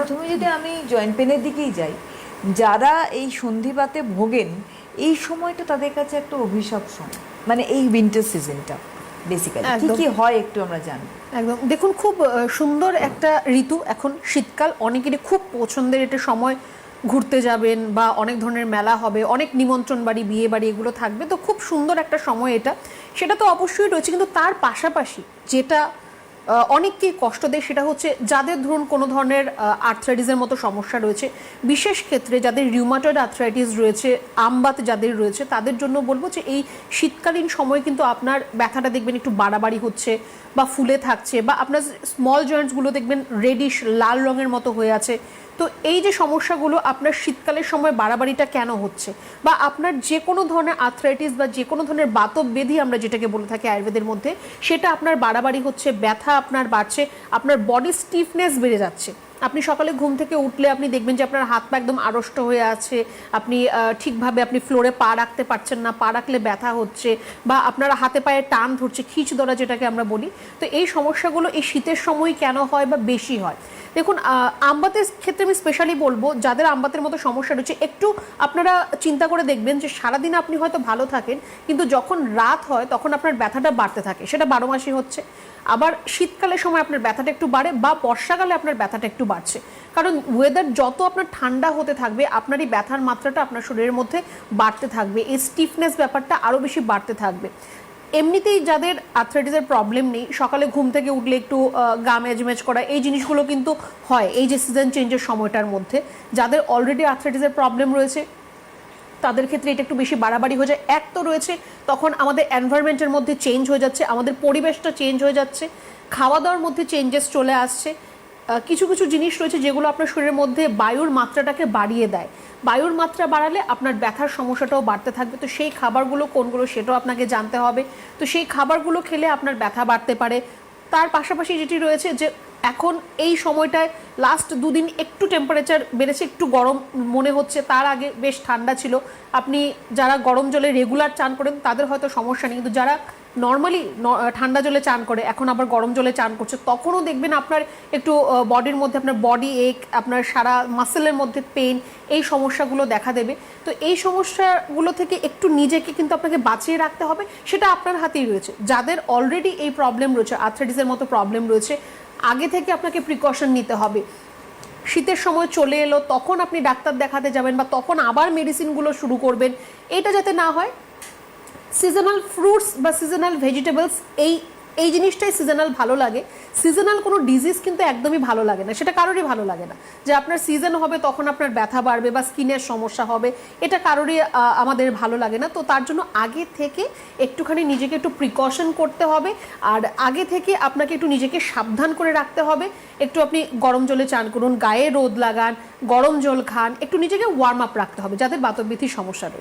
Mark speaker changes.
Speaker 1: প্রথমে যদি আমি জয়েন্ট পেনের দিকেই যাই যারা এই সন্ধিপাতে ভোগেন এই সময়টা তাদের কাছে একটা অভিশাপ সময়। মানে এই উইন্টার সিজনটা বেসিক্যালি কি কি হয় একটু আমরা জানি।
Speaker 2: একদম। দেখুন খুব সুন্দর একটা ঋতু এখন শীতকাল। অনেকেরই খুব পছন্দের এটা সময় ঘুরতে যাবেন বা অনেক ধরনের মেলা হবে অনেক নিমন্ত্রণ বাড়ি বিয়ে বাড়ি এগুলো থাকবে। তো খুব সুন্দর একটা সময় এটা। সেটা তো অবশ্যই রয়েছে কিন্তু তার পাশাপাশি যেটা আহ, অনেককেই কষ্ট দেয় সেটা হচ্ছে যাদের ধরুন কোনো ধরনের আর্থ্রাইটিসের মতো সমস্যা রয়েছে বিশেষ ক্ষেত্রে যাদের রিউমাটয়েড আর্থ্রাইটিস রয়েছে আমবাত যাদের রয়েছে তাদের জন্য বলব যে এই শীতকালীন সময় কিন্তু আপনার ব্যথাটা দেখবেন একটু বাড়াবাড়ি হচ্ছে বা ফুলে থাকছে বা আপনার স্মল জয়েন্টসগুলো দেখবেন রেডিশ লাল রঙের মতো হয়ে আছে। তো এই যে সমস্যাগুলো আপনার শীতকালের সময় বাড়াবাড়িটা কেন হচ্ছে? বা আপনার যে কোনো ধরনের আর্থ্রাইটিস বা যে কোনো ধরনের বাতব বেধি আমরা যেটাকে বলে থাকি আয়ুর্বেদের মধ্যে, সেটা আপনার বাড়াবাড়ি হচ্ছে, ব্যথা আপনার বাড়ছে, আপনার বডি স্টিফনেস বেড়ে যাচ্ছে। আপনি সকালে ঘুম থেকে উঠলে আপনি দেখবেন যে আপনার হাত পা একদম আড়ষ্ট হয়ে আছে, আপনি ঠিকভাবে আপনি ফ্লোরে পা রাখতে পারছেন না, পা রাখলে ব্যথা হচ্ছে বা আপনার হাতে পায়ে টান ধরছে, খিচ ধরা যেটাকে আমরা বলি। তো এই সমস্যাগুলো এই শীতের সময় কেন হয় বা বেশি হয়? দেখুন আমবাতের ক্ষেত্রে আমি স্পেশালি বলব, যাদের আমবাতের মতো সমস্যা রয়েছে, একটু আপনারা চিন্তা করে দেখবেন যে সারাদিন আপনি হয়তো ভালো থাকেন, কিন্তু যখন রাত হয় তখন আপনার ব্যথাটা বাড়তে থাকে, সেটা বারো মাসই হচ্ছে। আবার শীতকালের সময় আপনার ব্যথাটা একটু বাড়ে বা বর্ষাকালে আপনার ব্যথাটা একটু বাড়ছে। কারণ ওয়েদার যত আপনার ঠান্ডা হতে থাকবে আপনার এই ব্যথার মাত্রাটা আপনার শরীরের মধ্যে বাড়তে থাকবে, এই স্টিফনেস ব্যাপারটা আরও বেশি বাড়তে থাকবে। এমনিতেই যাদের আর্থ্রাইটিসের প্রবলেম নেই, সকালে ঘুম থেকে উঠলে একটু গা মেজমেজ করা, এই জিনিসগুলো কিন্তু হয়, এই যে সিজন চেঞ্জের সময়টার মধ্যে। যাদের অলরেডি আর্থ্রাইটিসের প্রবলেম রয়েছে, তাদের ক্ষেত্রে এটা একটু বেশি বাড়াবাড়ি হয়ে যায়। এক তো রয়েছে, তখন আমাদের এনভায়রনমেন্টের মধ্যে চেঞ্জ হয়ে যাচ্ছে, আমাদের পরিবেশটা চেঞ্জ হয়ে যাচ্ছে খাওয়া দাওয়ার মধ্যে চেঞ্জেস চলে আসছে কিছু কিছু জিনিস রয়েছে যেগুলো আপনার শরীরের মধ্যে বায়ুর মাত্রাটাকে বাড়িয়ে দেয়। বায়ুর মাত্রা বাড়ালে আপনার ব্যথার সমস্যাটাও বাড়তে থাকবে। তো সেই খাবারগুলো কোনগুলো সেটাও আপনাকে জানতে হবে। তো সেই খাবারগুলো খেলে আপনার ব্যথা বাড়তে পারে। তার পাশাপাশি যেটি রয়েছে যে এখন এই সময়টায় লাস্ট দুদিন একটু টেম্পারেচার বেড়েছে, একটু গরম মনে হচ্ছে। তার আগে বেশ ঠান্ডা ছিল। আপনি যারা গরম জলে রেগুলার চান করেন, তাদের হয়তো সমস্যা নেই। কিন্তু যারা নর্মালি ঠান্ডা জলে চান করে, এখন আবার গরম জলে চান করছে, তখনও দেখবেন আপনার একটু বডির মধ্যে আপনার বডি এক আপনার সারা মাসেলের মধ্যে পেন এই সমস্যাগুলো দেখা দেবে। তো এই সমস্যাগুলো থেকে একটু নিজেকে কিন্তু আপনাকে বাঁচিয়ে রাখতে হবে, সেটা আপনার হাতেই রয়েছে। যাদের অলরেডি এই প্রবলেম রয়েছে আর্থ্রাইটিসের মতো প্রবলেম রয়েছে, আগে থেকে আপনাকে প্রিকশন নিতে হবে। শীতের সময় চলে এলো, তখন আপনি ডাক্তার দেখাতে যাবেন বা তখন আবার মেডিসিনগুলো শুরু করবেন, এটা যাতে না হয় সিজনাল ফ্রুটস বা সিজনাল ভেজিটেবলস এই এই জিনিসটাই সিজনাল ভালো লাগে। সিজনাল কোনো ডিজিজ কিন্তু একদমই ভালো লাগে না। সেটা কারোরই ভালো লাগে না। যে আপনার সিজন হবে তখন আপনার ব্যথা বাড়বে বা স্কিনের সমস্যা হবে, এটা কারোরই আমাদের ভালো লাগে না। তো তার জন্য আগে থেকে একটুখানি নিজেকে একটু প্রিকশন করতে হবে। আর আগে থেকে আপনাকে একটু নিজেকে সাবধান করে রাখতে হবে। একটু আপনি গরম জলে চান করুন, গায়ে রোদ লাগান, গরম জল খান, একটু নিজেকে ওয়ার্ম আপ রাখতে হবে যাদের বাতবিথির সমস্যা রয়েছে